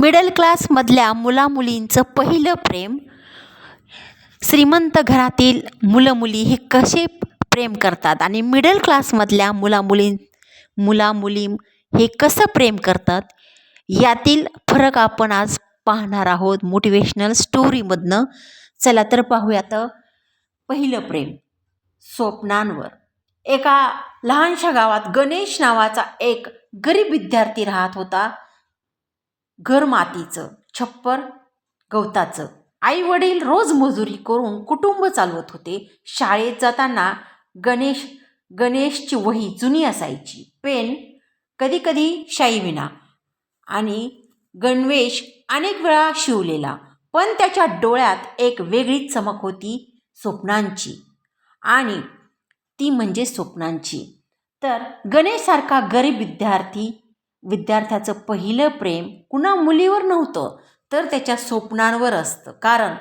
Middle क्लासमधल्या मुलामुलींचं पहिलं प्रेम श्रीमंत घरातील मुलं मुली हे कसे प्रेम करतात? आणि मिडल क्लासमधल्या मुलामुलीं मुलामुली हे कसं प्रेम करतात? यातील फरक आपण आज पाहणार आहोत मोटिवेशनल स्टोरीमधनं चला तर पाहूयात पहिलं प्रेम स्वप्नांवर. एका लहानशा गावात गणेश नावाचा एक गरीब विद्यार्थी राहत होता. घर मातीचं छप्पर गवताचं. आई वडील रोज मजुरी करून कुटुंब चालवत होते. शाळेत जाताना गणेश गणेशची वही जुनी असायची. पेन कधीकधी शाई विना आणि गणवेश अनेक वेळा शिवलेला. पण त्याच्या डोळ्यात एक वेगळीच चमक होती स्वप्नांची. आणि ती म्हणजे स्वप्नांची. तर गणेशसारखा गरीब विद्यार्थी विद्यार्थ्याचं पहिलं प्रेम कुणा मुलीवर नव्हतं तर त्याच्या स्वप्नांवर असतं. कारण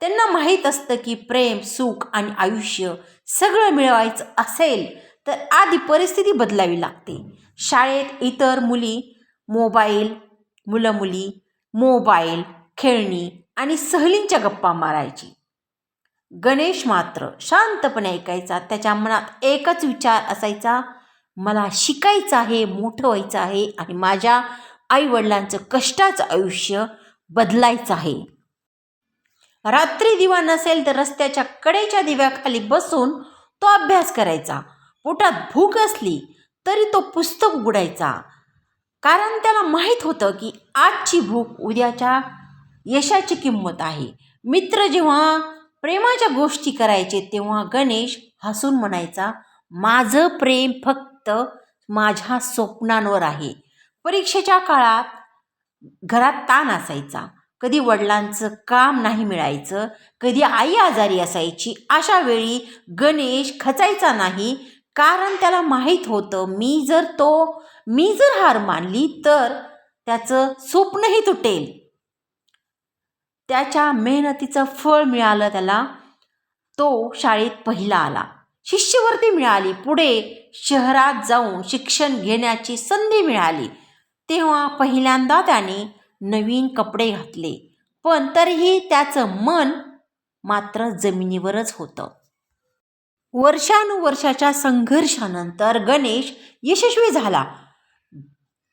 त्यांना माहीत असतं की प्रेम सुख आणि आयुष्य सगळं मिळवायचं असेल तर आधी परिस्थिती बदलावी लागते. शाळेत इतर मुली मोबाईल मुलं मुली मोबाईल खेळणी आणि सहलींच्या गप्पा मारायची. गणेश मात्र शांतपणे ऐकायचा त्याच्या मनात एकच विचार असायचा मला शिकायचं आहे मोठं व्हायचं आहे आणि माझ्या आईवडिलांचं कष्टाचं आयुष्य बदलायचं आहे. रात्री दिवा नसेल तर रस्त्याच्या कडेच्या दिव्याखाली बसून तो अभ्यास करायचा. पोटात भूक असली तरी तो पुस्तक उघडायचा. कारण त्याला माहीत होतं की आजची भूक उद्याच्या यशाची किंमत आहे. मित्र जेव्हा प्रेमाच्या गोष्टी करायचे तेव्हा गणेश हसून म्हणायचा माझं प्रेम फक्त फक्त माझ्या स्वप्नांवर आहे. परीक्षेच्या काळात घरात ताण असायचा. कधी वडिलांचं काम नाही मिळायचं कधी आई आजारी असायची अशा वेळी गणेश खचायचा नाही कारण त्याला माहीत होतं मी जर तो मी जर हार मानली तर त्याचं स्वप्नही तुटेल. त्याच्या मेहनतीचं फळ मिळालं त्याला तो शाळेत पहिला आला. शिष्यवृत्ती मिळाली. पुढे शहरात जाऊन शिक्षण घेण्याची संधी मिळाली. तेव्हा पहिल्यांदा त्याने नवीन कपडे घातले. पण तरीही त्याचं मन मात्र जमिनीवरच होतं. वर्षानुवर्षाच्या संघर्षानंतर गणेश यशस्वी झाला.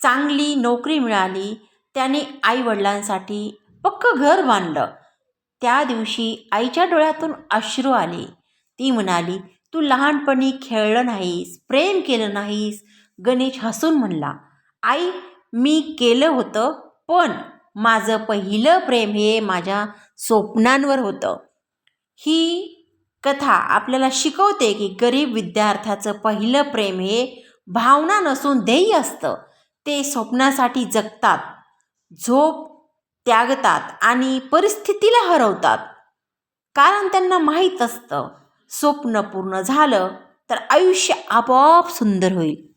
चांगली नोकरी मिळाली. त्याने आईवडिलांसाठी पक्कं घर बांधलं. त्या दिवशी आईच्या डोळ्यातून अश्रू आले. ती म्हणाली तू लहानपणी खेळलं नाहीस प्रेम केलं नाहीस. गणेश हसून म्हणला आई मी केलं होतं पण माझं पहिलं प्रेम हे माझ्या स्वप्नांवर होतं. ही कथा आपल्याला शिकवते की गरीब विद्यार्थ्याचं पहिलं प्रेम हे भावना नसून ध्येय असतं. ते स्वप्नासाठी जगतात झोप त्यागतात आणि परिस्थितीला हरवतात. कारण त्यांना माहीत असतं स्वप्न पूर्ण झालं तर आयुष्य आपोआप सुंदर होईल.